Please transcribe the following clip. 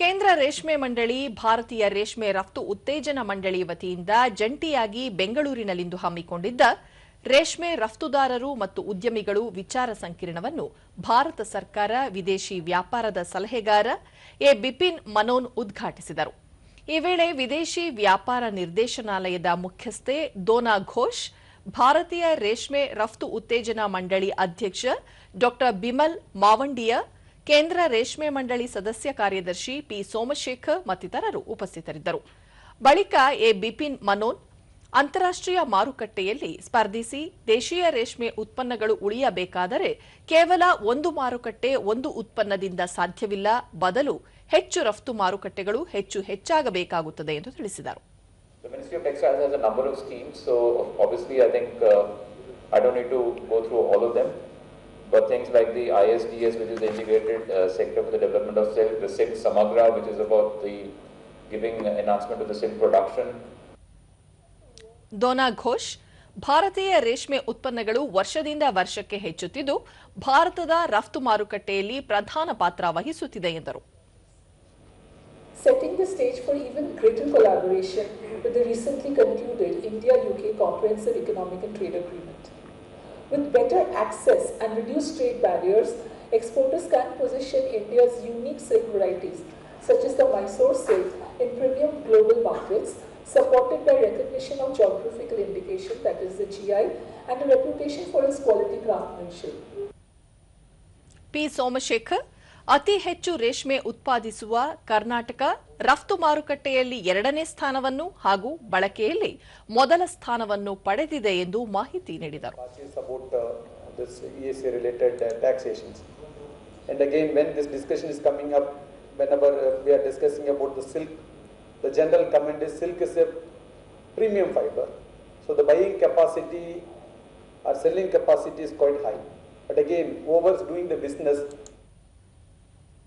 ಕೇಂದ್ರ ರೇಷ್ಮೆ ಮಂಡಳಿ, ಭಾರತೀಯ ರೇಷ್ಮೆ ರಫ್ತು ಉತ್ತೇಜನ ಮಂಡಳಿ ವತಿಯಿಂದ ಜಂಟಿಯಾಗಿ ಬೆಂಗಳೂರಿನಲ್ಲಿಂದು ಹಮ್ಮಿಕೊಂಡಿದ್ದ ರೇಷ್ಮೆ ರಫ್ತುದಾರರು ಮತ್ತು ಉದ್ಯಮಿಗಳು ವಿಚಾರ ಸಂಕಿರಣವನ್ನು ಭಾರತ ಸರ್ಕಾರ, ವಿದೇಶಿ ವ್ಯಾಪಾರದ ಸಲಹೆಗಾರ ಎ. ಬಿಪಿನ್ ಮನೋನ್ ಉದ್ಘಾಟಿಸಿದರು. ಈ ವೇಳೆ ವಿದೇಶಿ ವ್ಯಾಪಾರ ನಿರ್ದೇಶನಾಲಯದ ಮುಖ್ಯಸ್ಥೆ ದೋನಾ ಘೋಷ್, ಭಾರತೀಯ ರೇಷ್ಮೆ ರಫ್ತು ಉತ್ತೇಜನ ಮಂಡಳಿ ಅಧ್ಯಕ್ಷ ಡಾ ಬಿಮಲ್ ಮಾವಂಡಿಯ ಕೇಂದ್ರ ರೇಷ್ಮೆ ಮಂಡಳಿ ಸದಸ್ಯ ಕಾರ್ಯದರ್ಶಿ ಪಿ ಸೋಮಶೇಖರ್ ಮತ್ತಿತರರು ಉಪಸ್ಥಿತರಿದ್ದರು. ಬಳಿಕ ಎ ಬಿಪಿನ್ ಮನೋನ್ ಅಂತಾರಾಷ್ಟ್ರೀಯ ಮಾರುಕಟ್ಟೆಯಲ್ಲಿ ಸ್ಪರ್ಧಿಸಿ ದೇಶೀಯ ರೇಷ್ಮೆ ಉತ್ಪನ್ನಗಳು ಉಳಿಯಬೇಕಾದರೆ ಕೇವಲ ಒಂದು ಮಾರುಕಟ್ಟೆ ಒಂದು ಉತ್ಪನ್ನದಿಂದ ಸಾಧ್ಯವಿಲ್ಲ. ಬದಲು ಹೆಚ್ಚು ರಫ್ತು ಮಾರುಕಟ್ಟೆಗಳು ಹೆಚ್ಚು ಹೆಚ್ಚಾಗಬೇಕಾಗುತ್ತದೆ ಎಂದು ತಿಳಿಸಿದರು. I don't need to go through all of them. But things like the ISDS, which is the integrated uh, sector for the development of silk, the silk Samagra, which is about the giving enhancement to the silk production, Dona Ghosh. ಭಾರತೀಯ ರೇಷ್ಮೆ ಉತ್ಪನ್ನಗಳು ವರ್ಷದಿಂದ ವರ್ಷಕ್ಕೆ ಹೆಚ್ಚುತ್ತಿದ್ದು ಭಾರತದ ರಫ್ತು ಮಾರುಕಟ್ಟೆಯಲ್ಲಿ ಪ್ರಧಾನ ಪಾತ್ರ ವಹಿಸುತ್ತಿದೆ ಎಂದರು setting the stage for even greater collaboration with the recently concluded India UK Comprehensive Economic and Trade Agreement. With better access and reduced trade barriers, exporters can position India's unique silk varieties, such as the Mysore silk, in premium global markets, supported by recognition of geographical indication, that is the GI, and a reputation for its quality craftsmanship. P. Somashekar ಅತಿ ಹೆಚ್ಚು ರೇಷ್ಮೆ ಉತ್ಪಾದಿಸುವ ಕರ್ನಾಟಕ ರಫ್ತು ಮಾರುಕಟ್ಟೆಯಲ್ಲಿ ಎರಡನೇ ಸ್ಥಾನವನ್ನು ಹಾಗೂ ಬಳಕೆಯಲ್ಲಿ ಮೊದಲ ಸ್ಥಾನವನ್ನು ಪಡೆದಿದೆ ಎಂದು ಮಾಹಿತಿ ನೀಡಿದರು uh, uh. And again, when this discussion is coming up, whenever uh, we are discussing about the silk, the general comment is silk is a premium fiber. So the buying capacity or selling capacity is quite high. But again, doing the business